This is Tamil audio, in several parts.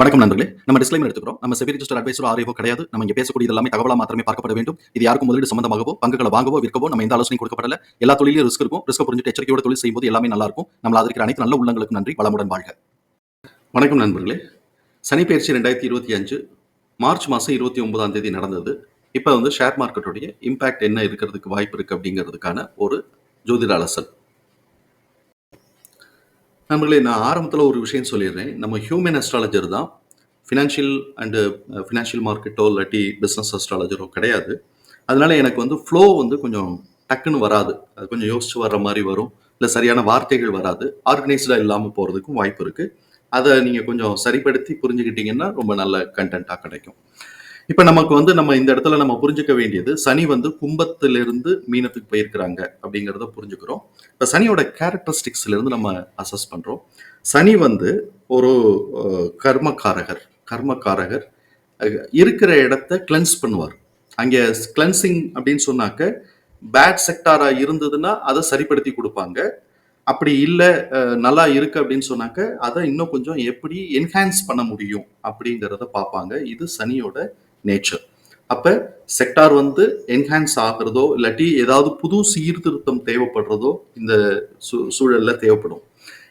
வணக்கம் நண்பர்களே. நம்ம டிஸ்க்ளைமர் எடுத்துக்கிறோம். நம்ம செபி ரிஜிஸ்டர் அட்வைசர் ஆரியோ கிடையாது. நம்ம இங்கே பேசக்கூடிய எல்லாமே தகவலாக மாத்திரமே பார்க்கப்பட வேண்டும். இது யாருக்கும் முதலீடு சம்பந்தமாகவோ பங்குகளை வாங்கவோ விற்கவோ நம்ம எந்த ஆலோசனை கொடுக்கப்படல. எல்லா தொழிலும் ரிஸ்க் இருக்கும். ரிஸ்க் புரிஞ்சுட்டு எச்சரிக்கையோட தொழில் செய்யும்போது எல்லாமே நல்லா இருக்கும். நம்ம அதற்கு அனைத்து நல்ல உள்ளங்களுக்கு நன்றி. வளமுடன் வாழ்க. வணக்கம் நண்பர்களே. சனிப்பயிற்சி ரெண்டாயிரத்தி இருபத்தி அஞ்சு மார்ச் மாதம் இருபத்தி ஒன்பதாம் தேதி நடந்தது. இப்போ வந்து ஷேர் மார்க்கெட்டுடைய இம்பாக்ட் என்ன இருக்கிறதுக்கு வாய்ப்பு இருக்கு அப்படிங்கிறதுக்கான ஒரு ஜோதிட அலசல். நம்மளே நான் ஆரம்பத்தில் ஒரு விஷயம் சொல்லிடுறேன். நம்ம ஹியூமன் அஸ்ட்ராலஜர் தான். ஃபினான்ஷியல் அண்டு ஃபினான்ஷியல் மார்க்கெட்டோ இல்லாட்டி பிஸ்னஸ் அஸ்ட்ராலஜரோ கிடையாது. அதனால எனக்கு வந்து ஃப்ளோ வந்து கொஞ்சம் டக்குன்னு வராது. அது கொஞ்சம் யோசிச்சு வர்ற மாதிரி வரும். இல்லை சரியான வார்த்தைகள் வராது. ஆர்கனைஸ்டாக இல்லாமல் போகிறதுக்கும் வாய்ப்பு இருக்குது அதை நீங்கள் கொஞ்சம் சரிப்படுத்தி புரிஞ்சுக்கிட்டீங்கன்னா ரொம்ப நல்ல கண்டென்ட்டாக கிடைக்கும். இப்போ நமக்கு வந்து நம்ம இந்த இடத்துல நம்ம புரிஞ்சுக்க வேண்டியது சனி வந்து கும்பத்திலிருந்து மீனத்துக்கு போயிருக்கிறாங்க அப்படிங்கிறத புரிஞ்சுக்கிறோம். இப்போ சனியோட கேரக்டரிஸ்டிக்ஸ்ல இருந்து நம்ம அசஸ் பண்றோம். சனி வந்து ஒரு கர்மக்காரகர் கர்மகாரகர் இருக்கிற இடத்த கிளென்ஸ் பண்ணுவார். அங்கே கிளென்சிங் அப்படின்னு சொன்னாக்க பேட் செக்டாராக இருந்ததுன்னா அதை சரிப்படுத்தி கொடுப்பாங்க. அப்படி இல்லை நல்லா இருக்கு அப்படின்னு சொன்னாக்க அதை இன்னும் கொஞ்சம் எப்படி என்ஹான்ஸ் பண்ண முடியும் அப்படிங்கிறத பார்ப்பாங்க. இது சனியோட நேச்சர் அப்போ செக்டார் வந்து என்ஹான்ஸ் ஆகிறதோ இல்லாட்டி ஏதாவது புது சீர்திருத்தம் தேவைப்படுறதோ இந்த சூ- சூழலில் தேவைப்படும்.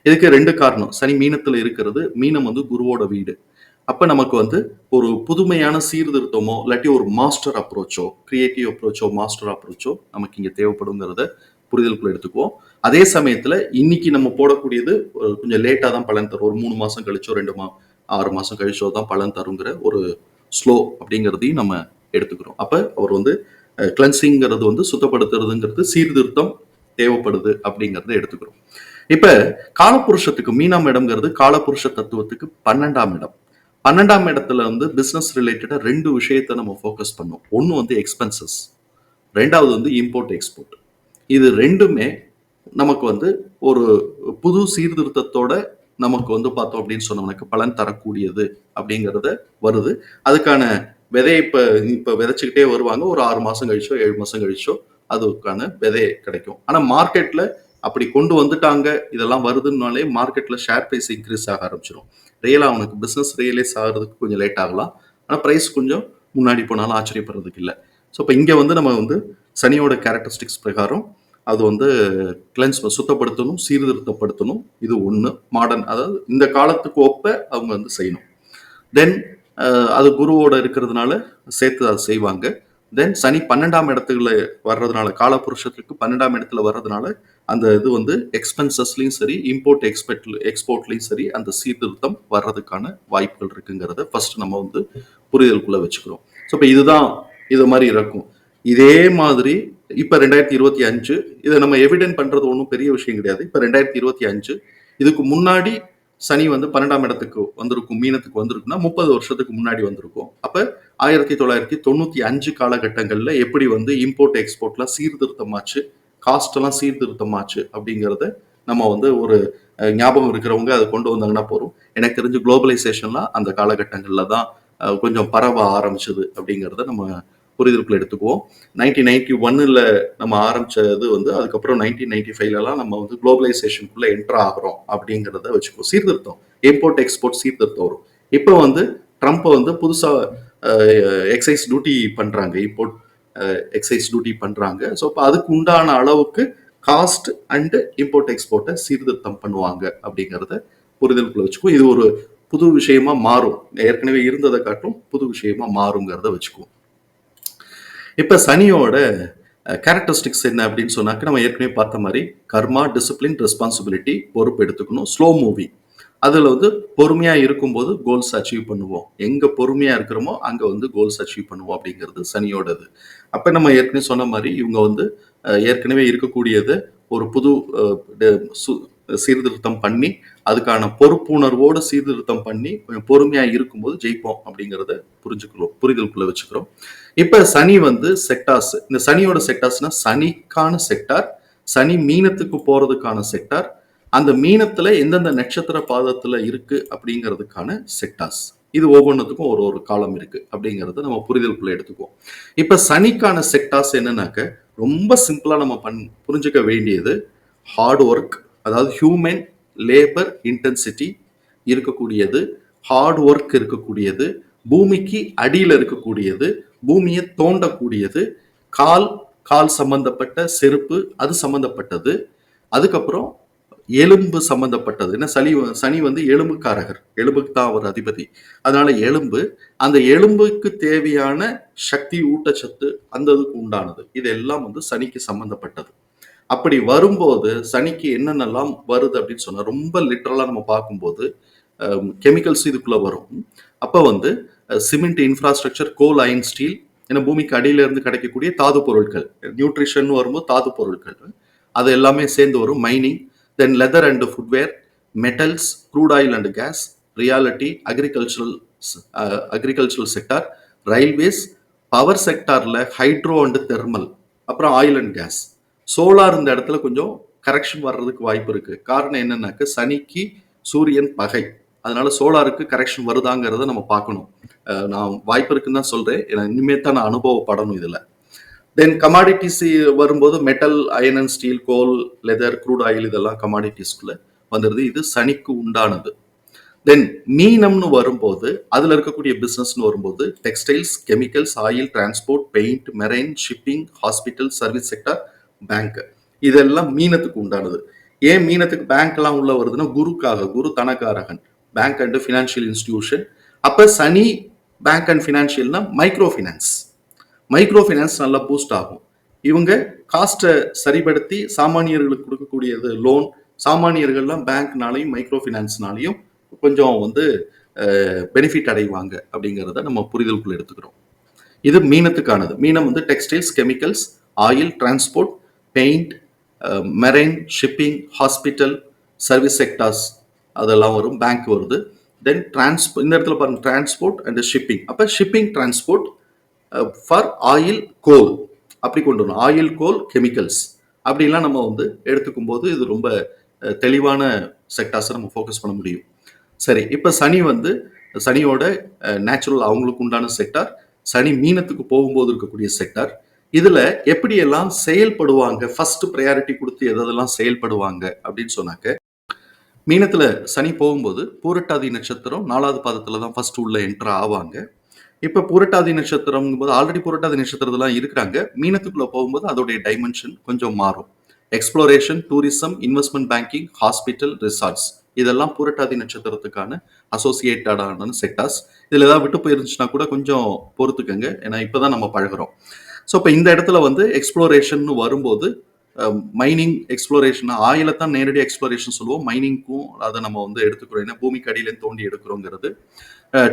இதுக்கு ரெண்டு காரணம். சனி மீனத்தில் இருக்கிறது மீனம் வந்து குருவோட வீடு. அப்போ நமக்கு வந்து ஒரு புதுமையான சீர்திருத்தமோ இல்லாட்டி ஒரு மாஸ்டர் அப்ரோச்சோ கிரியேட்டிவ் அப்ரோச்சோ மாஸ்டர் அப்ரோச்சோ நமக்கு இங்கே தேவைப்படுங்கிறத புரிதலுக்குள்ள எடுத்துக்குவோம். அதே சமயத்தில் இன்னைக்கு நம்ம போடக்கூடியது ஒரு கொஞ்சம் லேட்டாக தான் பலன் தரும். ஒரு மூணு மாதம் கழிச்சோ ரெண்டு மா ஆறு மாதம் கழிச்சோ தான் பலன் தருங்கிற ஒரு ஸ்லோ அப்படிங்கிறதையும் நம்ம எடுத்துக்கிறோம். அப்போ அவர் வந்து கிளன்சிங்கிறது வந்து சுத்தப்படுத்துறதுங்கிறது சீர்திருத்தம் தேவைப்படுது அப்படிங்கிறத எடுத்துக்கிறோம். இப்ப காலபுருஷத்துக்கு மீனாம் இடம்ங்கிறது காலபுருஷ தத்துவத்துக்கு பன்னெண்டாம் இடம். பன்னெண்டாம் இடத்துல வந்து பிஸ்னஸ் ரிலேட்டடா ரெண்டு விஷயத்தை நம்ம ஃபோக்கஸ் பண்ணோம். ஒன்று வந்து எக்ஸ்பென்சஸ் ரெண்டாவது வந்து இம்போர்ட் எக்ஸ்போர்ட் இது ரெண்டுமே நமக்கு வந்து ஒரு புது சீர்திருத்தத்தோட நமக்கு வந்து பார்த்தோம் அப்படின்னு சொன்னோம்னாக்க பலன் தரக்கூடியது அப்படிங்கிறத வருது. அதுக்கான விதையை இப்போ இப்போ விதைச்சிக்கிட்டே வருவாங்க. ஒரு ஆறு மாதம் கழிச்சோ ஏழு மாதம் கழிச்சோ அதுக்கான விதை கிடைக்கும். ஆனால் மார்க்கெட்டில் அப்படி கொண்டு வந்துட்டாங்க இதெல்லாம் வருதுன்னாலே மார்க்கெட்டில் ஷேர் ப்ரைஸ் இன்க்ரீஸ் ஆக ஆரம்பிச்சிடும் ரியலாக அவனுக்கு பிஸ்னஸ் ரியலைஸ் ஆகிறதுக்கு கொஞ்சம் லேட் ஆகலாம். ஆனால் ப்ரைஸ் கொஞ்சம் முன்னாடி போனாலும் ஆச்சரியப்படுறதுக்கு இல்லை. ஸோ இப்போ இங்கே வந்து நம்ம வந்து சனியோட கேரக்டரிஸ்டிக்ஸ் பிரகாரம் அது வந்து கிளென்ஸ் சுத்தப்படுத்தணும் சீர்திருத்தப்படுத்தணும். இது ஒன்று மாடர்ன் அதாவது இந்த காலத்துக்கு ஒப்ப அவங்க வந்து செய்யணும். தென் அது குருவோட இருக்கிறதுனால சேர்த்து அதை செய்வாங்க. தென் சனி பன்னெண்டாம் இடத்துல வர்றதுனால காலபுருஷத்துக்கு பன்னெண்டாம் இடத்துல வர்றதுனால அந்த இது வந்து எக்ஸ்பென்சஸ்லையும் சரி இம்போர்ட் எக்ஸ்பெக்ட் எக்ஸ்போர்ட்லையும் சரி அந்த சீர்திருத்தம் வர்றதுக்கான வாய்ப்புகள் இருக்குங்கிறத ஃபர்ஸ்ட் நம்ம வந்து புரிதலுக்குள்ளே வச்சுக்கிறோம். ஸோ இப்போ இதுதான் இது மாதிரி இருக்கும். இதே மாதிரி இப்போ ரெண்டாயிரத்தி இருபத்தி அஞ்சு இதை நம்ம எவிடென்ட் பண்ணுறது ஒன்றும் பெரிய விஷயம் கிடையாது. இப்போ ரெண்டாயிரத்தி இருபத்தி அஞ்சு இதுக்கு முன்னாடி சனி வந்து பன்னெண்டாம் இடத்துக்கு வந்திருக்கும் மீனத்துக்கு வந்திருக்குன்னா முப்பது வருஷத்துக்கு முன்னாடி வந்திருக்கும். அப்போ ஆயிரத்தி தொள்ளாயிரத்தி தொண்ணூற்றி அஞ்சு காலகட்டங்களில் எப்படி வந்து இம்போர்ட் எக்ஸ்போர்ட்லாம் சீர்திருத்தமாச்சு காஸ்டெல்லாம் சீர்திருத்தமாச்சு அப்படிங்கிறத நம்ம வந்து ஒரு ஞாபகம் இருக்கிறவங்க அதை கொண்டு வந்தாங்கன்னா போறோம் எனக்கு தெரிஞ்சு குளோபலைசேஷன்லாம் அந்த காலகட்டங்களில் தான் கொஞ்சம் பரவ ஆரம்பிச்சது அப்படிங்கிறத நம்ம புரிதலுக்குள்ள எடுத்துக்குவோம். நைன்டீன் நைன்டி ஒன்னில் நம்ம ஆரம்பிச்சது வந்து அதுக்கப்புறம் நைன்டீன் நைன்டி ஃபைவ்லலாம் நம்ம வந்து குளோபலைசேஷனுக்குள்ள என்டர் ஆகிறோம் அப்படிங்கிறத வச்சுக்குவோம். சீர்திருத்தம் இம்போர்ட் எக்ஸ்போர்ட் சீர்திருத்தம் வரும். இப்போ வந்து ட்ரம்ப் வந்து புதுசாக எக்ஸைஸ் டியூட்டி பண்ணுறாங்க இம்போர்ட் எக்ஸைஸ் டியூட்டி பண்ணுறாங்க ஸோ இப்போ அதுக்கு உண்டான அளவுக்கு காஸ்ட் அண்டு இம்போர்ட் எக்ஸ்போர்ட்டை சீர்திருத்தம் பண்ணுவாங்க அப்படிங்கிறத புரிதலுக்குள்ள வச்சுக்குவோம். இது ஒரு புது விஷயமா மாறும். ஏற்கனவே இருந்ததை காட்டும் புது விஷயமா மாறுங்கிறத வச்சுக்குவோம். இப்போ சனியோட கேரக்டரிஸ்டிக்ஸ் என்ன அப்படின்னு சொன்னாக்க நம்ம ஏற்கனவே பார்த்த மாதிரி கர்மா டிசிப்ளின் ரெஸ்பான்சிபிலிட்டி பொறுப்பு எடுத்துக்கணும். ஸ்லோ மூவிங் அதில் வந்து பொறுமையாக இருக்கும்போது கோல்ஸ் அச்சீவ் பண்ணுவோம். எங்கே பொறுமையாக இருக்கிறோமோ அங்கே வந்து கோல்ஸ் அச்சீவ் பண்ணுவோம் அப்படிங்கிறது சனியோடது. அப்போ நம்ம ஏற்கனவே சொன்ன மாதிரி இவங்க வந்து ஏற்கனவே இருக்கக்கூடியது ஒரு புது சு- சீர்திருத்தம் பண்ணி அதுக்கான பொறுப்புணர்வோடு சீர்திருத்தம் பண்ணி கொஞ்சம் பொறுமையாக இருக்கும்போது ஜெயிப்போம் அப்படிங்கிறத புரிஞ்சுக்கிறோம் புரிதலுக்குள்ள வச்சுக்கிறோம். இப்போ சனி வந்து செக்டார்ஸ் இந்த சனியோட செக்டார்ஸ்னா சனிக்கான செக்டார் சனி மீனத்துக்கு போகிறதுக்கான செக்டார் அந்த மீனத்தில் எந்தெந்த நட்சத்திர பாதத்தில் இருக்குது அப்படிங்கிறதுக்கான செக்டார்ஸ் இது ஒவ்வொன்றுத்துக்கும் ஒரு ஒரு காலம் இருக்குது அப்படிங்கிறத நம்ம புரிதலுக்குள்ளே எடுத்துக்குவோம். இப்போ சனிக்கான செக்டார்ஸ் என்னன்னாக்க ரொம்ப சிம்பிளாக நம்ம பண் புரிஞ்சுக்க வேண்டியது ஹார்ட் ஒர்க் அதாவது ஹியூமன் லேபர் இன்டென்சிட்டி இருக்கக்கூடியது ஹார்ட் ஒர்க் இருக்கக்கூடியது பூமிக்கு அடியில் இருக்கக்கூடியது பூமியை தோண்டக்கூடியது கால் கால் சம்பந்தப்பட்ட செருப்பு அது சம்பந்தப்பட்டது. அதுக்கப்புறம் எலும்பு சம்பந்தப்பட்டது. ஏன்னா சனி சனி வந்து எலும்புக்காரகர் எலும்புக்கு தான் அவர் அதிபதி. அதனால எலும்பு அந்த எலும்புக்கு தேவையான சக்தி ஊட்டச்சத்து அந்த இதுக்கு உண்டானது. இதெல்லாம் வந்து சனிக்கு சம்பந்தப்பட்டது. அப்படி வரும்போது சனிக்கு என்னென்னலாம் வருது அப்படின்னு சொன்னால் ரொம்ப லிட்ரலாக நம்ம பார்க்கும்போது கெமிக்கல்ஸ் இதுக்குள்ளே வரும். அப்போ வந்து cement infrastructure coal iron steel ஏன்னா பூமிக்கு அடியிலேருந்து கிடைக்கக்கூடிய தாது பொருட்கள் நியூட்ரிஷன் வரும்போது தாது பொருட்கள். அது எல்லாமே சேர்ந்து வரும். Mining then leather and footwear metals crude oil and gas realty agricultural agricultural sector railways power செக்டாரில் ஹைட்ரோ அண்டு தெர்மல் அப்புறம் ஆயில் அண்ட் கேஸ் சோலார் இந்த இடத்துல கொஞ்சம் கரெக்ஷன் வர்றதுக்கு வாய்ப்பு இருக்கு. காரணம் என்னன்னாக்க சனிக்கு சூரியன் பகை. அதனால சோலாருக்கு கரெக்ஷன் வருதாங்கிறத நம்ம பார்க்கணும். நான் வாய்ப்பு இருக்குன்னு தான் சொல்றேன். இனிமே தான் நான் அனுபவப்படணும் இதுல. தென் கமாடிட்டிஸ் வரும்போது metal iron and steel coal leather crude oil இதெல்லாம் கமாடிட்டிஸ்குள்ள வந்துடுது இது சனிக்கு உண்டானது. தென் மீனம்னு வரும்போது அதுல இருக்கக்கூடிய பிசினஸ்னு வரும்போது textiles chemicals oil transport paint marine shipping hospital service sector bank இதெல்லாம் மீனத்துக்கு உண்டானது. ஏன் மீனத்துக்கு பேங்க் எல்லாம் உள்ள வருதுன்னா குருக்காக குரு தனக்காரகன் பேங்க் அண்ட் ஃபினான்ஷியல் இன்ஸ்டிடியூஷன் அப்ப சனி பேங்க் அண்ட் ஃபினான்ஷியல்னா மைக்ரோ ஃபினான்ஸ் மைக்ரோ ஃபினான்ஸ் நல்லா பூஸ்ட் ஆகும். இவங்க காஸ்ட்டை சரிப்படுத்தி சாமானியர்களுக்கு கொடுக்கக்கூடியது லோன் சாமானியர்கள்லாம் பேங்க்னாலையும் மைக்ரோ ஃபினான்ஸ்னாலையும் கொஞ்சம் வந்து பெனிஃபிட் அடைவாங்க அப்படிங்கிறத நம்ம புரிதலுக்குள்ள எடுத்துக்கிறோம். இது மீனத்துக்கானது. மீனம் வந்து textiles chemicals oil transport paint marine shipping hospital service sectors அதெல்லாம் வரும். பேங்க் வருது. தென் டிரான்ஸ்போ இந்த இடத்துல பாருங்க டிரான்ஸ்போர்ட் அண்ட் ஷிப்பிங் அப்போ shipping transport for oil coal அப்படி கொண்டு வரணும். ஆயில் கோல் கெமிக்கல்ஸ் அப்படிலாம் நம்ம வந்து எடுத்துக்கும் போது இது ரொம்ப uh, தெளிவான செக்டார்ஸை நம்ம ஃபோக்கஸ் பண்ண முடியும். சரி இப்போ சனி வந்து சனியோட uh, நேச்சுரல் அவங்களுக்கு உண்டான செக்டார் சனி மீனத்துக்கு போகும்போது இருக்கக்கூடிய செக்டார் இதுல எப்படியெல்லாம் செயல்படுவாங்க? ஃபர்ஸ்ட் ப்ரையாரிட்டி கொடுத்து எதெல்லாம் செயல்படுவாங்க? அப்படின்னு சொன்னாக்க மீனத்துல சனி போகும்போது பூரட்டாதி நட்சத்திரம் நாலாவது பாதத்துல தான் ஃபர்ஸ்ட் உள்ள என்டர் ஆவாங்க. இப்போ பூரட்டாதி நட்சத்திரம் போது ஆல்ரெடி புரட்டாதி நட்சத்திரத்தெல்லாம் இருக்கிறாங்க. மீனத்துக்குள்ளே போகும்போது அதோடைய டைமென்ஷன் கொஞ்சம் மாறும். Exploration tourism investment banking hospital resorts இதெல்லாம் பூரட்டாதி நட்சத்திரத்துக்கான அசோசியேட்டடான செக்டார்ஸ் இதில் ஏதாவது விட்டு போயிருந்துச்சுன்னா கூட கொஞ்சம் பொறுத்துக்கங்க. ஏன்னா இப்போ தான் நம்ம பழகுறோம். ஸோ இப்போ இந்த இடத்துல வந்து எக்ஸ்ப்ளோரேஷன் வரும்போது மைனிங் எக்ஸ்ப்ளோரேஷன் ஆயில தான் நேரடி எக்ஸ்ப்ளோரேஷன் சொல்லுவோம். மைனிங்க்கும் அதை நம்ம வந்து எடுத்துக்கிறோம். ஏன்னா பூமிக்கு அடியிலேருந்து தோண்டி எடுக்கிறோங்கிறது.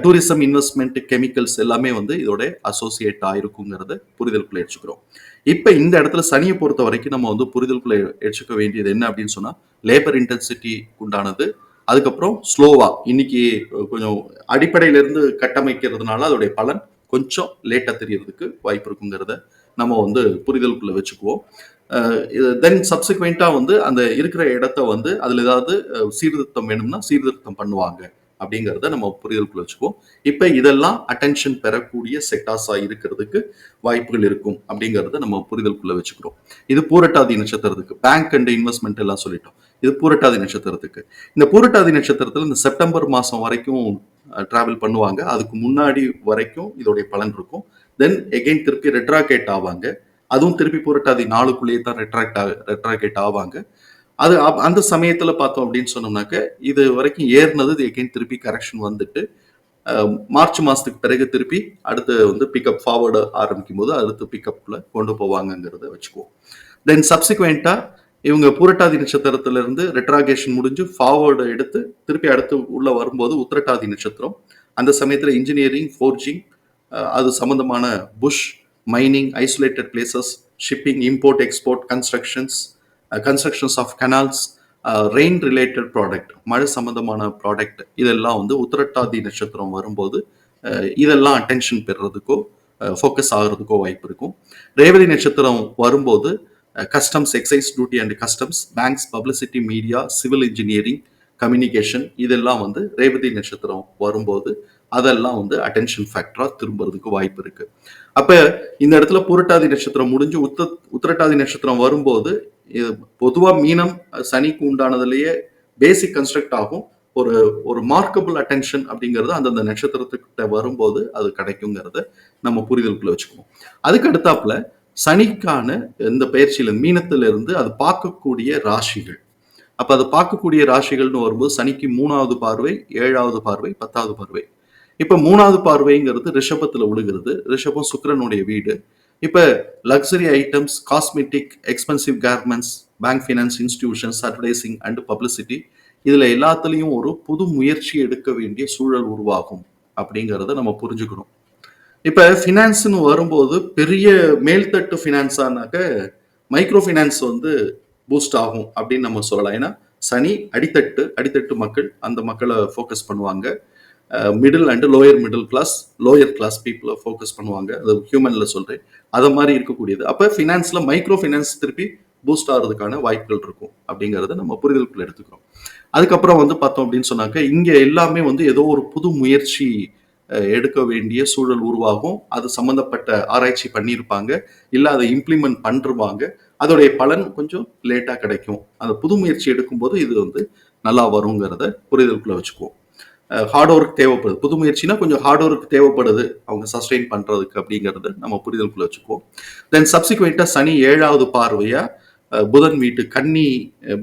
டூரிசம் இன்வெஸ்ட்மெண்ட் கெமிக்கல்ஸ் எல்லாமே வந்து இதோட அசோசியேட் ஆயிருக்குங்கிறத புரிதலுக்குள்ள எடுத்துக்கிறோம். இப்போ இந்த இடத்துல சனியை பொறுத்த வரைக்கும் நம்ம வந்து புரிதலுக்குள்ள எடுத்துக்க வேண்டியது என்ன அப்படின்னு சொன்னால் லேபர் இன்டென்சிட்டி உண்டானது. அதுக்கப்புறம் ஸ்லோவா இன்னைக்கு கொஞ்சம் அடிப்படையிலிருந்து கட்டமைக்கிறதுனால அதோடைய பலன் கொஞ்சம் லேட்டாக தெரியறதுக்கு வாய்ப்பு இருக்குங்கிறத நம்ம வந்து புரிதலுக்குள்ளே வச்சுக்குவோம். தென் சப்சிக்வெண்ட்டாக வந்து அந்த இருக்கிற இடத்த வந்து அதில் ஏதாவது சீர்திருத்தம் வேணும்னா சீர்திருத்தம் பண்ணுவாங்க அப்படிங்கிறத நம்ம புரிதலுக்குள்ள வச்சுக்குவோம். இப்போ இதெல்லாம் அட்டென்ஷன் பெறக்கூடிய செக்டார்ஸா இருக்கிறதுக்கு வாய்ப்புகள் இருக்கும் அப்படிங்கிறத நம்ம புரிதலுக்குள்ள வச்சுக்கிறோம். இது பூரட்டாதி நட்சத்திரத்துக்கு பேங்க் அண்ட் இன்வெஸ்ட்மெண்ட் எல்லாம் சொல்லிட்டோம். இது பூரட்டாதி நட்சத்திரத்துக்கு. இந்த பூரட்டாதி நட்சத்திரத்தில் இந்த செப்டம்பர் மாதம் வரைக்கும் ட்ராவல் பண்ணுவாங்க. அதுக்கு முன்னாடி வரைக்கும் இதோடைய பலன் இருக்கும். தென் எகைன் திருப்பி ரெட்ராகேட் ஆவாங்க. அதுவும் திருப்பி பூரட்டாதி நாளுக்குள்ளேயே தான் ரெட்ராக்ட் ஆக ரெட்ராகேட் ஆவாங்க. அது அப்- அந்த சமயத்துல பார்த்தோம் அப்படின்னு சொன்னோம்னாக்க இது வரைக்கும் ஏறினது இது எகைன் திருப்பி கரெக்ஷன் வந்துட்டு மார்ச் மாதத்துக்கு பிறகு திருப்பி அடுத்து வந்து பிக்கப் ஃபார்வர்டு ஆரம்பிக்கும் போது அடுத்து பிக்கப்ல கொண்டு போவாங்கங்கிறத வச்சுக்குவோம். தென் சப்சிக்வெண்ட்டாக இவங்க பூரட்டாதி நட்சத்திரத்திலிருந்து ரெட்ராகேஷன் முடிஞ்சு ஃபார்வர்டு எடுத்து திருப்பி அடுத்து உள்ள வரும்போது உத்திரட்டாதி நட்சத்திரம். அந்த சமயத்தில் இன்ஜினியரிங் ஃபோர்ஜிங் அது சம்மந்தமான bush mining isolated places shipping import export constructions constructions of canals rain related product மழை சம்மந்தமான ப்ராடக்ட் இதெல்லாம் வந்து உத்திரட்டாதி நட்சத்திரம் வரும்போது இதெல்லாம் அட்டென்ஷன் பெறுறதுக்கோ ஃபோக்கஸ் ஆகுறதுக்கோ வாய்ப்பு இருக்கும். ரேவதி நட்சத்திரம் வரும்போது customs excise duty and customs banks publicity media civil engineering communication இதெல்லாம் வந்து ரேவதி நட்சத்திரம் வரும்போது அதெல்லாம் வந்து அட்டென்ஷன் ஃபேக்டரா திரும்புறதுக்கு வாய்ப்பு இருக்கு. அப்ப இந்த இடத்துல புரட்டாதி நட்சத்திரம் முடிஞ்சு உத்த உத்திரட்டாதி நட்சத்திரம் வரும்போது இது பொதுவா மீனம் சனிக்கு உண்டானதுலயே பேசிக் கன்ஸ்ட்ரக்ட் ஆகும். ஒரு ஒரு மார்க்கபிள் அட்டென்ஷன் அப்படிங்கிறது அந்தந்த நட்சத்திரத்துக்கிட்ட வரும்போது அது கிடைக்குங்கிறத நம்ம புரிதலுக்குள்ள வச்சுக்குவோம். அதுக்கு அடுத்தாப்புல சனிக்கான இந்த பயிற்சியில மீனத்திலிருந்து அது பார்க்கக்கூடிய ராசிகள். அப்ப அது பார்க்கக்கூடிய ராசிகள்னு வரும்போது சனிக்கு மூணாவது பார்வை ஏழாவது பார்வை பத்தாவது பார்வை. இப்ப மூணாவது பார்வைங்கிறது ரிஷபத்துல விழுகிறது. ரிஷபம் சுக்கரனுடைய வீடு. இப்ப luxury items cosmetic expensive garments bank finance institutions advertising and publicity இதுல எல்லாத்துலயும் ஒரு புது முயற்சி எடுக்க வேண்டிய சூழல் உருவாகும் அப்படிங்கிறத நம்ம புரிஞ்சுக்கணும். இப்ப ஃபினான்ஸ்னு வரும்போது பெரிய மேல்தட்டு ஃபினான்ஸானாக்க மைக்ரோ ஃபினான்ஸ் வந்து பூஸ்ட் ஆகும் அப்படின்னு நம்ம சொல்லலாம். ஏன்னா சனி அடித்தட்டு அடித்தட்டு மக்கள் அந்த மக்களை ஃபோக்கஸ் பண்ணுவாங்க. Middle and lower middle class lower class பீப்புளை ஃபோக்கஸ் பண்ணுவாங்க. அது ஹியூமனில் சொல்கிறேன் அதை மாதிரி இருக்கக்கூடியது. அப்போ ஃபினான்ஸில் மைக்ரோ ஃபினான்ஸ் திருப்பி பூஸ்ட் ஆகிறதுக்கான வாய்ப்புகள் இருக்கும் அப்படிங்கிறத நம்ம புரிதலுக்குள்ள எடுத்துக்கிறோம். அதுக்கப்புறம் வந்து பார்த்தோம் அப்படின்னு சொன்னாக்க இங்கே எல்லாமே வந்து ஏதோ ஒரு புது முயற்சி எடுக்க வேண்டிய சூழல் உருவாகும். அது சம்மந்தப்பட்ட ஆராய்ச்சி பண்ணியிருப்பாங்க. இல்லை அதை இம்ப்ளிமெண்ட் பண்ணிருவாங்க அதோடைய பலன் கொஞ்சம் லேட்டாக கிடைக்கும். அந்த புது முயற்சி எடுக்கும்போது இது வந்து நல்லா வருங்கிறத புரிதலுக்குள்ள வச்சுக்குவோம். ஹார்ட் ஒர்க் தேவைப்படுது. புது முயற்சினா கொஞ்சம் ஹார்ட் ஒர்க் தேவைப்படுது. அவங்க சஸ்டெயின் பண்றதுக்கு அப்படிங்கிறது நம்ம புரிதலுக்குள்ள வச்சுக்குவோம். தென் சப்சிக்வெண்ட்டாக சனி ஏழாவது பார்வையா புதன் வீட்டு கன்னி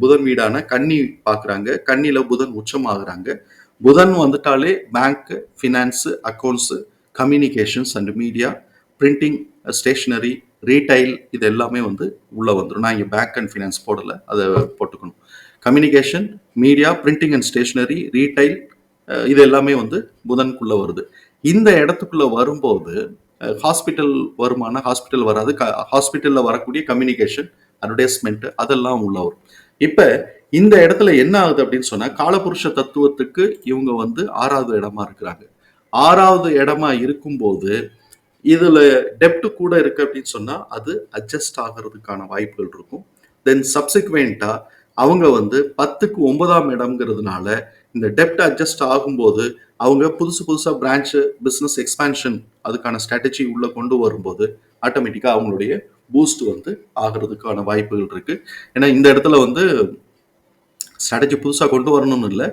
புதன் வீடான கன்னி பார்க்குறாங்க. கன்னியில் புதன் உச்சமாகறாங்க. புதன் வந்துட்டாலே bank finance accounts communications and media printing stationery retail இது எல்லாமே வந்து உள்ளே வந்துடும் நான் இங்கே பேங்க் அண்ட் ஃபினான்ஸ் போடலை அதை போட்டுக்கணும். Communication media printing and stationery retail இது எல்லாமே வந்து புதனுக்குள்ளே வருது. இந்த இடத்துக்குள்ளே வரும்போது ஹாஸ்பிட்டல் வருமான ஹாஸ்பிட்டல் வராது. ஹாஸ்பிட்டலில் வரக்கூடிய கம்யூனிகேஷன் அட்வர்டைஸ்மெண்ட் அதெல்லாம் உள்ள வரும். இப்போ இந்த இடத்துல என்ன ஆகுது அப்படின்னு சொன்னா காலபுருஷ தத்துவத்துக்கு இவங்க வந்து ஆறாவது இடமா இருக்கிறாங்க. ஆறாவது இடமா இருக்கும்போது இதுல டெப்ட் கூட இருக்கு அப்படின்னு சொன்னா அது அட்ஜஸ்ட் ஆகிறதுக்கான வாய்ப்புகள் இருக்கும். தென் சப்சிக்வெண்டா அவங்க வந்து பத்துக்கு ஒன்பதாம் இடம்ங்கிறதுனால இந்த டெப்ட் அட்ஜஸ்ட் ஆகும்போது அவங்க புதுசு புதுசாக பிரான்ச் பிஸ்னஸ் எக்ஸ்பான்ஷன் அதுக்கான ஸ்ட்ராட்டஜி உள்ள கொண்டு வரும்போது ஆட்டோமேட்டிக்காக அவங்களுடைய பூஸ்ட் வந்து ஆகிறதுக்கான வாய்ப்புகள் இருக்கு. ஏன்னா இந்த இடத்துல வந்து ஸ்ட்ராட்டஜி புதுசாக கொண்டு வரணும்னு இல்லை.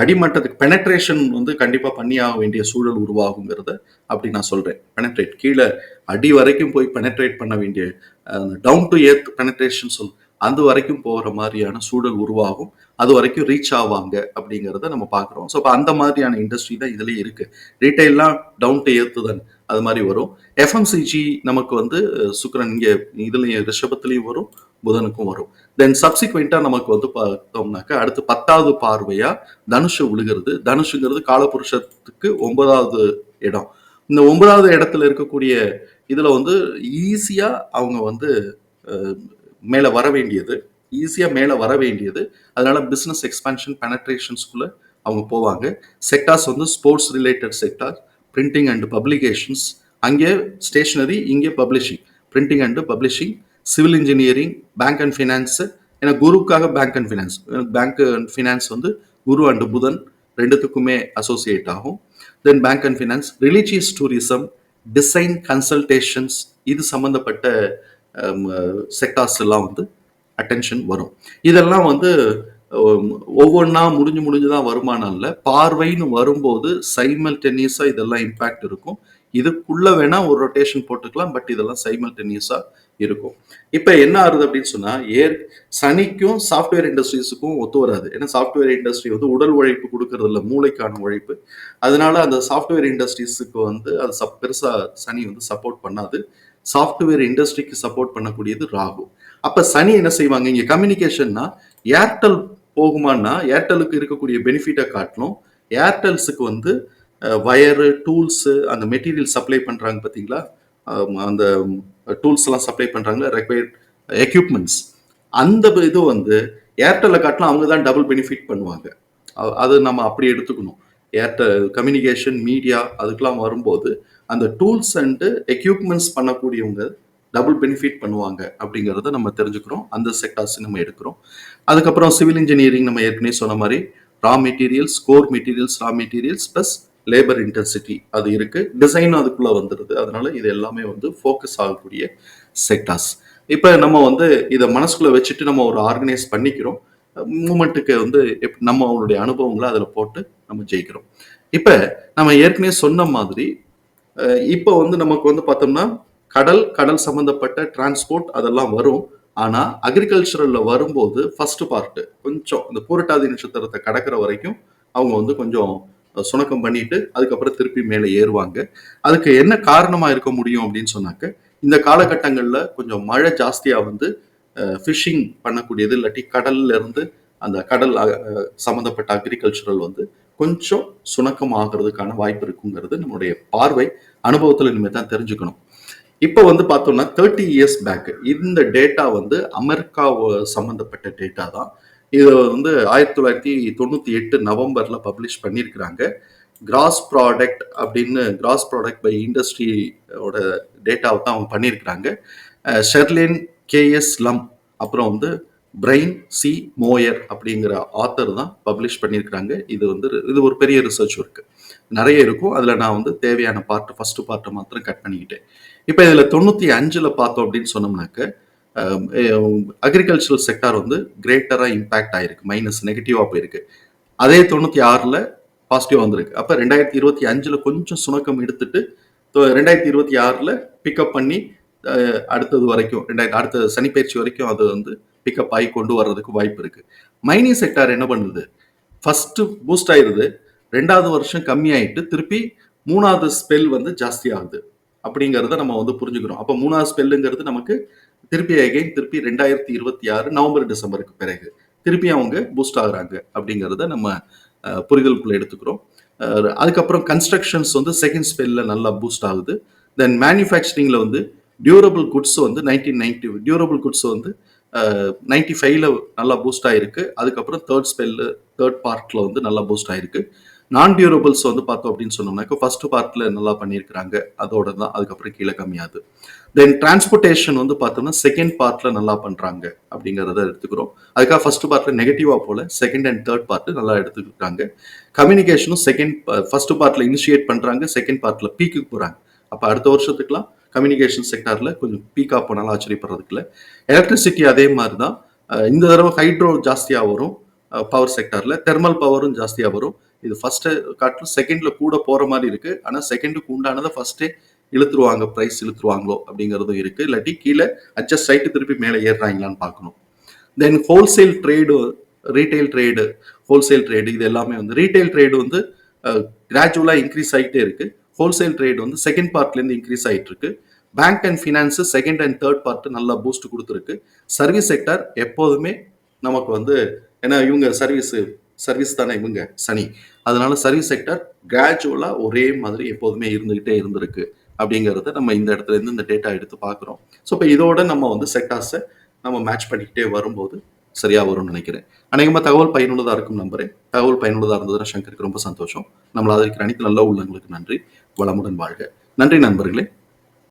அடிமட்டத்துக்கு பெனட்ரேஷன் வந்து கண்டிப்பாக பண்ணி ஆக வேண்டிய சூழல் உருவாகுங்கிறத அப்படி நான் சொல்கிறேன் பெனட்ரேட் கீழே அடி வரைக்கும் போய் பெனட்ரேட் பண்ண வேண்டிய டவுன் டு ஏர்த் பெனட்ரேஷன் சொல் அது வரைக்கும் போகிற மாதிரியான சூழல் உருவாகும். அது வரைக்கும் ரீச் ஆவாங்க அப்படிங்கிறத நம்ம பார்க்குறோம். ஸோ இப்போ அந்த மாதிரியான இண்டஸ்ட்ரி தான் இதுலேயே இருக்குது ரீட்டைல்லாம் டவுன் டு ஏர்த்து தான் அது மாதிரி வரும். எஃப்எம்சிஜி நமக்கு வந்து சுக்ரன் இங்கே இதுலேயும் ரிஷபத்துலேயும் வரும். புதனுக்கும் வரும். தென் சப்சிக்வெண்டா நமக்கு வந்து பார்த்தோம்னாக்கா அடுத்து பத்தாவது பார்வையா தனுஷு விழுகிறது. தனுஷுங்கிறது காலபுருஷத்துக்கு ஒன்பதாவது இடம். இந்த ஒன்பதாவது இடத்துல இருக்கக்கூடிய இதுல வந்து ஈஸியா அவங்க வந்து மேல வர வேண்டியது. ஈஸியா மேல வர வேண்டியது. அதனால பிசினஸ் எக்ஸ்பான்ஷன் பெனட்ரேஷன்ஸ்குள்ள அவங்க போவாங்க. செக்டார்ஸ் வந்து sports related sector printing and publications அங்கே ஸ்டேஷனரி இங்கே publishing printing and publishing civil engineering bank and finance ஏன்னா குருக்காக bank and finance bank and finance வந்து குரு அண்ட் புதன் ரெண்டுத்துக்குமே அசோசியேட் ஆகும். Then bank and finance religious tourism design consultations இது சம்மந்தப்பட்ட செக்டார்ஸ் um, எல்லாம் வந்து அட்டென்ஷன் வரும். இதெல்லாம் வந்து um, ஒவ்வொன்றா முடிஞ்சு முடிஞ்சு தான் வருமானம் இல்லை. பார்வைன்னு வரும்போது சைமல்டெனியஸாக இதெல்லாம் இம்பேக்ட் இருக்கும். இதுக்குள்ள வேணா ஒரு ரொட்டேஷன் போட்டுக்கலாம் பட் இதெல்லாம் சைமல்டேனியஸா இருக்கும். இப்போ என்ன ஆகுது அப்படின்னு சொன்னா ஏர் சனிக்கும் சாஃப்ட்வேர் இண்டஸ்ட்ரீஸுக்கும் ஒத்து வராது. ஏன்னா சாஃப்ட்வேர் இண்டஸ்ட்ரி வந்து உடல் உழைப்பு கொடுக்கறது இல்லை மூளைக்கான உழைப்பு. அதனால அந்த சாஃப்ட்வேர் இண்டஸ்ட்ரீஸுக்கு வந்து அது சப் பெருசா சனி வந்து சப்போர்ட் பண்ணாது. சாஃப்ட்வேர் இண்டஸ்ட்ரிக்கு சப்போர்ட் பண்ணக்கூடியது ராகு. அப்ப சனி என்ன செய்வாங்க? இங்க கம்யூனிகேஷன்னா ஏர்டெல் போகுமான்னா ஏர்டெலுக்கு இருக்கக்கூடிய பெனிஃபிட்டை காட்டணும் ஏர்டெல்ஸுக்கு வந்து வயரு டூல்ஸு அந்த மெட்டீரியல் சப்ளை பண்ணுறாங்க பார்த்தீங்களா அந்த டூல்ஸ்லாம் சப்ளை பண்ணுறாங்களா ரெக்வயர்ட் எக்யூப்மெண்ட்ஸ் அந்த இது வந்து ஏர்டெல்லை காட்டினா அவங்க தான் டபுள் பெனிஃபிட் பண்ணுவாங்க. அது நம்ம அப்படி எடுத்துக்கணும். ஏர்டெல் கம்யூனிகேஷன் மீடியா அதுக்கெலாம் வரும்போது அந்த டூல்ஸ் அண்டு எக்யூப்மெண்ட்ஸ் பண்ணக்கூடியவங்க டபுள் பெனிஃபிட் பண்ணுவாங்க அப்படிங்கிறத நம்ம தெரிஞ்சுக்கிறோம். அந்த செக்டார்ஸ் நம்ம எடுக்கிறோம். அதுக்கப்புறம் சிவில் இன்ஜினியரிங் நம்ம ஏற்கனவே சொன்ன மாதிரி raw materials core materials raw materials plus labour intensity அது இருக்குது டிசைனும் அதுக்குள்ளே வந்துடுது அதனால இது எல்லாமே வந்து ஃபோக்கஸ் ஆகக்கூடிய செக்டார்ஸ் இப்போ நம்ம வந்து இதை மனசுக்குள்ளே வச்சுட்டு நம்ம ஒரு ஆர்கனைஸ் பண்ணிக்கிறோம் மூமெண்ட்டுக்கு வந்து எப் நம்ம அவங்களுடைய அனுபவங்களை அதில் போட்டு நம்ம ஜெயிக்கிறோம். இப்போ நம்ம ஏற்கனவே சொன்ன மாதிரி, இப்போ வந்து நமக்கு வந்து பார்த்தோம்னா, கடல், கடல் சம்மந்தப்பட்ட டிரான்ஸ்போர்ட் அதெல்லாம் வரும். ஆனால் அக்ரிகல்ச்சரலில் வரும்போது ஃபர்ஸ்ட் பார்ட்டு கொஞ்சம் இந்த பூரட்டாதி நட்சத்திரத்தை கடக்கிற வரைக்கும், அவங்க வந்து கொஞ்சம் சுணக்கம் பண்ணிட்டு, அதுக்கப்புறம் திருப்பி மேலே ஏறுவாங்க. அதுக்கு என்ன காரணமா இருக்க முடியும் அப்படின்னு சொன்னாக்க, இந்த காலகட்டங்களில் கொஞ்சம் மழை ஜாஸ்தியா வந்து ஃபிஷிங் பண்ணக்கூடியது, இல்லாட்டி கடல்ல இருந்து அந்த கடல் சம்மந்தப்பட்ட அக்ரிகல்ச்சரல் வந்து கொஞ்சம் சுணக்கம் ஆகுறதுக்கான வாய்ப்பு இருக்குங்கிறது நம்முடைய பார்வை. அனுபவத்தில் இனிமேல் தான் தெரிஞ்சுக்கணும். இப்போ வந்து பார்த்தோம்னா 30 இயர்ஸ் பேக் இந்த டேட்டா வந்து அமெரிக்கா சம்மந்தப்பட்ட டேட்டா தான். இதை வந்து ஆயிரத்தி தொள்ளாயிரத்தி தொண்ணூற்றி எட்டு நவம்பரில் பப்ளிஷ் பண்ணியிருக்கிறாங்க. கிராஸ் ப்ராடக்ட் அப்படின்னு கிராஸ் ப்ராடக்ட் பை இண்டஸ்ட்ரியோட டேட்டாவை தான் அவங்க பண்ணியிருக்கிறாங்க. ஷெர்லின் கே.எஸ். லம் அப்புறம் வந்து பிரெயின் சி. மோயர் அப்படிங்கிற ஆத்தர் தான் பப்ளிஷ் பண்ணியிருக்கிறாங்க. இது வந்து இது ஒரு பெரிய ரிசர்ச் ஒர்க்கு நிறைய இருக்கும். அதில் நான் வந்து தேவையான பார்ட் ஃபஸ்ட்டு பார்ட்டை மாத்திரம் கட் பண்ணிக்கிட்டேன். இப்போ இதில் தொண்ணூற்றி அஞ்சில் பார்த்தோம் அப்படின்னு சொன்னோம்னாக்க, அக்ரிகல்ச்சரல் செக்டார் வந்து கிரேட்டராக இம்பேக்ட் ஆயிருக்கு. மைனஸ் நெகட்டிவாக போயிருக்கு. அதே தொண்ணூற்றி ஆறில் பாசிட்டிவாக வந்திருக்கு. அப்போ ரெண்டாயிரத்தி இருபத்தி அஞ்சில் கொஞ்சம் சுணக்கம் எடுத்துட்டு, 2026ல பிக்கப் பண்ணி அடுத்தது வரைக்கும், ரெண்டாயிரத்தி அடுத்த சனிப்பயிற்சி வரைக்கும் அது வந்து பிக்கப் ஆகி கொண்டு வர்றதுக்கு வாய்ப்பு இருக்குது மைனிங் செக்டார் என்ன பண்ணுது? ஃபஸ்ட்டு பூஸ்ட் ஆயிடுது ரெண்டாவது வருஷம் கம்மியாயிட்டு, திருப்பி மூணாவது ஸ்பெல் வந்து ஜாஸ்தி ஆகுது. அப்படிங்கிறத நம்ம வந்து புரிஞ்சுக்கிறோம். அப்போ மூணாவது ஸ்பெல்லுங்கிறது நமக்கு திருப்பி அகைன் திருப்பி 2026 நவம்பர், டிசம்பருக்கு பிறகு திருப்பி அவங்க பூஸ்ட் ஆகுறாங்க அப்படிங்கிறத நம்ம புரிதலுக்குள்ள எடுத்துக்கிறோம். அதுக்கப்புறம் கன்ஸ்ட்ரக்ஷன்ஸ் வந்து செகண்ட் ஸ்பெல்ல நல்லா பூஸ்ட் ஆகுது. தென் மேனுஃபேக்சரிங்கில் வந்து டியூரபிள் குட்ஸ் வந்து 1990 டியூரபிள் குட்ஸ் வந்து நைன்டி ஃபைவ்ல நல்லா பூஸ்ட் ஆயிருக்கு. அதுக்கப்புறம் தேர்ட் ஸ்பெல்லு தேர்ட் பார்ட்டில் வந்து நல்லா பூஸ்ட் ஆயிருக்கு. நான் டியூரபிள்ஸ் வந்து பார்த்தோம் அப்படின்னு சொன்னோம்னாக்கா ஃபர்ஸ்ட் பார்ட்ல நல்லா பண்ணியிருக்கிறாங்க. அதோட தான் அதுக்கப்புறம் கீழே கம்மியாது தென் டிரான்ஸ்போர்ட்டேஷன் வந்து பார்த்தோம்னா, செகண்ட் பார்ட்ல நல்லா பண்றாங்க அப்படிங்கிறத எடுத்துக்கிறோம். அதுக்காக ஃபர்ஸ்ட் பார்ட்ல நெகட்டிவா போல, செகண்ட் அண்ட் தேர்ட் பார்ட் நல்லா எடுத்துக்கிட்டாங்க. கம்யூனிகேஷனும் செகண்ட் ஃபர்ஸ்ட் பார்ட்ல இனிஷியேட் பண்றாங்க. செகண்ட் பார்ட்ல பீக்குக்கு போறாங்க. அப்போ அடுத்த வருஷத்துக்குலாம் கம்யூனிகேஷன் செக்டார்ல கொஞ்சம் பீக்கா போனாலும் ஆச்சரியப்படுறதுக்கு இல்ல. எலக்ட்ரிசிட்டி அதே மாதிரி தான். இந்த தடவை ஹைட்ரோ ஜாஸ்தியாக வரும். பவர் செக்டார்ல. தெர்மல் பவரும் ஜாஸ்தியாக வரும். இது ஃபர்ஸ்ட் காட்டிலும் செகண்ட்ல கூட போற மாதிரி இருக்கு. ஆனா செகண்டுக்கு உண்டானதை ஃபஸ்ட்டே இழுத்துருவாங்க. ப்ரைஸ் இழுத்துருவாங்களோ அப்படிங்கிறதும் இருக்கு. இல்லாட்டி கீழே அட்ஜஸ்ட் ஆயிட்டு திருப்பி மேலே ஏறுறாங்களான்னு பார்க்கணும். Then wholesale trade, retail trade, wholesale trade இது எல்லாமே வந்து ரீட்டைல் ட்ரேடு வந்து கிராஜுவலாக இன்க்ரீஸ் ஆகிட்டே இருக்குது இருக்கு. ஹோல்சேல் ட்ரேடு வந்து செகண்ட் பார்ட்லேருந்து இன்க்ரீஸ் ஆகிட்டு இருக்கு. Bank and finance second and third part நல்லா பூஸ்ட் கொடுத்துருக்கு சர்வீஸ் செக்டார் எப்போதுமே நமக்கு வந்து ஏன்னா இவங்க சர்வீஸ் சர்வீஸ் தானே இவங்க சனி. அதனால சர்வீஸ் செக்டார் கிராஜுவலாக ஒரே மாதிரி எப்போதுமே இருந்துகிட்டே இருந்திருக்கு. அப்படிங்கிறத நம்ம இந்த இடத்துல இருந்து இந்த டேட்டா எடுத்து பார்க்குறோம் ஸோ இப்போ இதோட நம்ம வந்து செக்டார்ஸை நம்ம மேட்ச் பண்ணிக்கிட்டே வரும்போது சரியாக வரும்னு நினைக்கிறேன். அநேகமாக தகவல் பயனுள்ளதாக இருக்கும் நம்புறேன். தகவல் பயனுள்ளதாக இருந்ததுன்னா சங்கருக்கு ரொம்ப சந்தோஷம். நம்மள ஆதரிக்கிற அனைத்து நல்ல உள்ளங்களுக்கு நன்றி. வளமுடன் வாழ்க. நன்றி நண்பர்களே.